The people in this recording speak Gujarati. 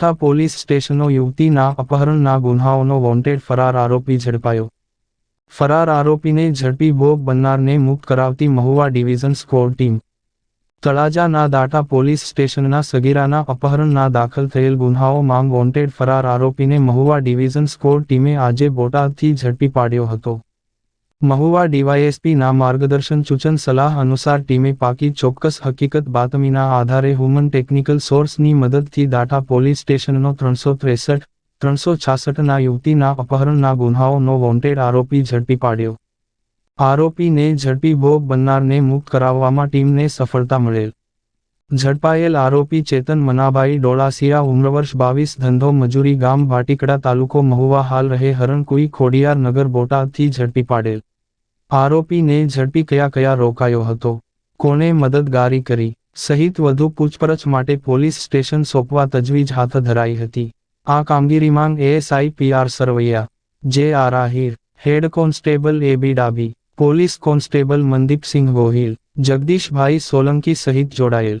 દાઠા પોલીસ સ્ટેશનો યુવતીના અપહરણના ગુન્હાઓનો વોન્ટેડ ફરાર આરોપી ઝડપાયો. ફરાર આરોપીને ઝડપી ભોગ બનનારને મુક્ત કરાવતી મહુવા ડિવિઝન સ્કોર ટીમ. તળાજાના દાટા પોલીસ સ્ટેશનના સગીરાના અપહરણના દાખલ થયેલ ગુન્હાઓમાં વોન્ટેડ ફરાર આરોપીને મહુવા ડિવિઝન સ્કોર ટીમે આજે બોટાદથી ઝડપી પાડ્યો હતો. મહુવા ડીવાયએસપીના માર્ગદર્શન સૂચન સલાહ અનુસાર ટીમે પાકી ચોક્કસ હકીકત બાતમીના આધારે હ્યુમન ટેકનિકલ સોર્સની મદદથી દાટા પોલીસ સ્ટેશનનો ત્રણસો ત્રેસઠ, ત્રણસો છાસઠના યુવતીના અપહરણના ગુન્હાઓનો વોન્ટેડ આરોપી ઝડપી પાડ્યો. આરોપીને ઝડપી ભોગ બનનારને મુક્ત કરાવવામાં ટીમને સફળતા મળેલ. ઝડપાયેલ આરોપી ચેતન મનાભાઈ ડોળાસિયા, ઉમ્રવર્ષ બાવીસ, ધંધો, મજૂરી ગામ ભાટીકડા તાલુકો મહુવા હાલ રહે હરણકુઈ ખોડિયાર નગર, બોટાદથી ઝડપી પાડેલ. આરોપીને ઝડપી કયા કયા રોકાયો હતો? કોને મદદગારી કરી? સહિત વધુ પૂછપરછ માટે પોલીસ સ્ટેશન સોંપવા તજવીજ હાથ ધરાઈ હતી. આ કામગીરીમાં ASI PR Sarvaiya, J R Ahir head constable A B Dabhi, police constable Mandeepsinh Gohil, Jagdishbhai Solanki સહિત જોડાયેલ.